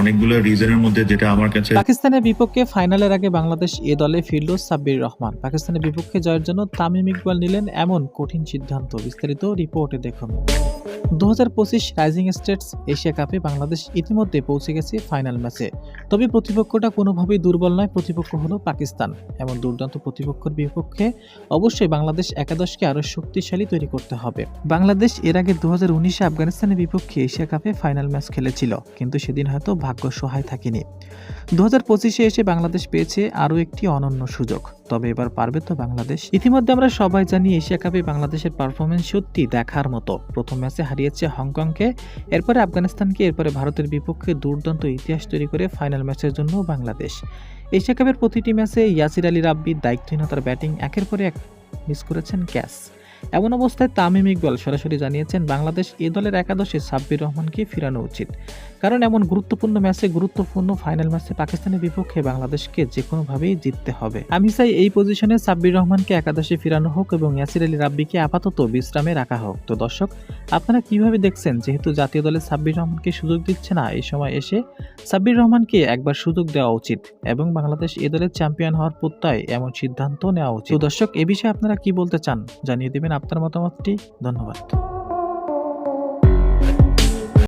অনেকগুলো রিজনের মধ্যে যেটা আমার কাছে পাকিস্তানের বিপক্ষে ফাইনালের আগে বাংলাদেশ এ দলে ফিরল সাব্বির রহমান। পাকিস্তানের বিপক্ষে জয়ের জন্য তামিম ইকবাল নিলেন এমন কঠিন সিদ্ধান্ত। বিস্তারিত রিপোর্টে দেখুন। দু হাজার পঁচিশ রাইজিং স্টেটস এশিয়া কাপে বাংলাদেশ ইতিমধ্যে পৌঁছে গেছে ফাইনাল ম্যাচে তবে প্রতিপক্ষটা কোনোভাবেই দুর্বল নয়, প্রতিপক্ষ হলো পাকিস্তান। এমন দুর্দান্ত প্রতিপক্ষের বিপক্ষে অবশ্যই বাংলাদেশ একাদশকে আরও শক্তিশালী তৈরি করতে হবে। বাংলাদেশ এর আগে দু আফগানিস্তানের বিপক্ষে এশিয়া কাপে ফাইনাল ম্যাচ খেলেছিল, কিন্তু সেদিন হয়তো ভাগ্য সহায় থাকেনি। দু হাজার পঁচিশে এসে বাংলাদেশ পেয়েছে আরও একটি অনন্য সুযোগ। তবে এবার পারবে তো বাংলাদেশ? ইতিমধ্যে আমরা সবাই জানি এশিয়া কাপে বাংলাদেশের পারফরমেন্স সত্যি দেখার মতো। প্রথম ম্যাচে হারিয়েছে হংকংকে, এরপরে আফগানিস্তানকে, এরপরে ভারতের বিপক্ষে দুর্দান্ত ইতিহাস তৈরি করে ফাইনাল ম্যাচের জন্য বাংলাদেশ। এশিয়া কাপের প্রতিটি ম্যাচে ইয়াসির আলী রাব্বি দায়িত্বহীনতার ব্যাটিং একের পরে এক মিস করেছেন ক্যাচ এমন অবস্থায় তামিম ইকবাল সরাসরি জানিয়েছেন, বাংলাদেশ এ দলের একাদশে সাব্বির রহমানকে ফিরানো উচিত। কারণ এমন গুরুত্বপূর্ণ ম্যাচে গুরুত্বপূর্ণ ফাইনাল ম্যাচে পাকিস্তানের বিপক্ষে বাংলাদেশকে যে কোনোভাবেই জিততে হবে। আমি চাই এই পজিশনে সাব্বির রহমানকে একাদশে ফিরানো হোক এবং ইয়াসির আলী রাব্বিকে আপাতত বিশ্রামে রাখা হোক। তো দর্শক, আপনারা কীভাবে দেখছেন? যেহেতু জাতীয় দলে সাব্বির রহমানকে সুযোগ দিচ্ছে না, এই সময় এসে সাব্বির রহমানকে একবার সুযোগ দেওয়া উচিত এবং বাংলাদেশ এ দলের চ্যাম্পিয়ন হওয়ার প্রত্যয় এমন সিদ্ধান্ত নেওয়া উচিত। দর্শক, এ বিষয়ে আপনারা কি বলতে চান? জানিয়ে দেবেন আপনার মতামতটি ধন্যবাদ।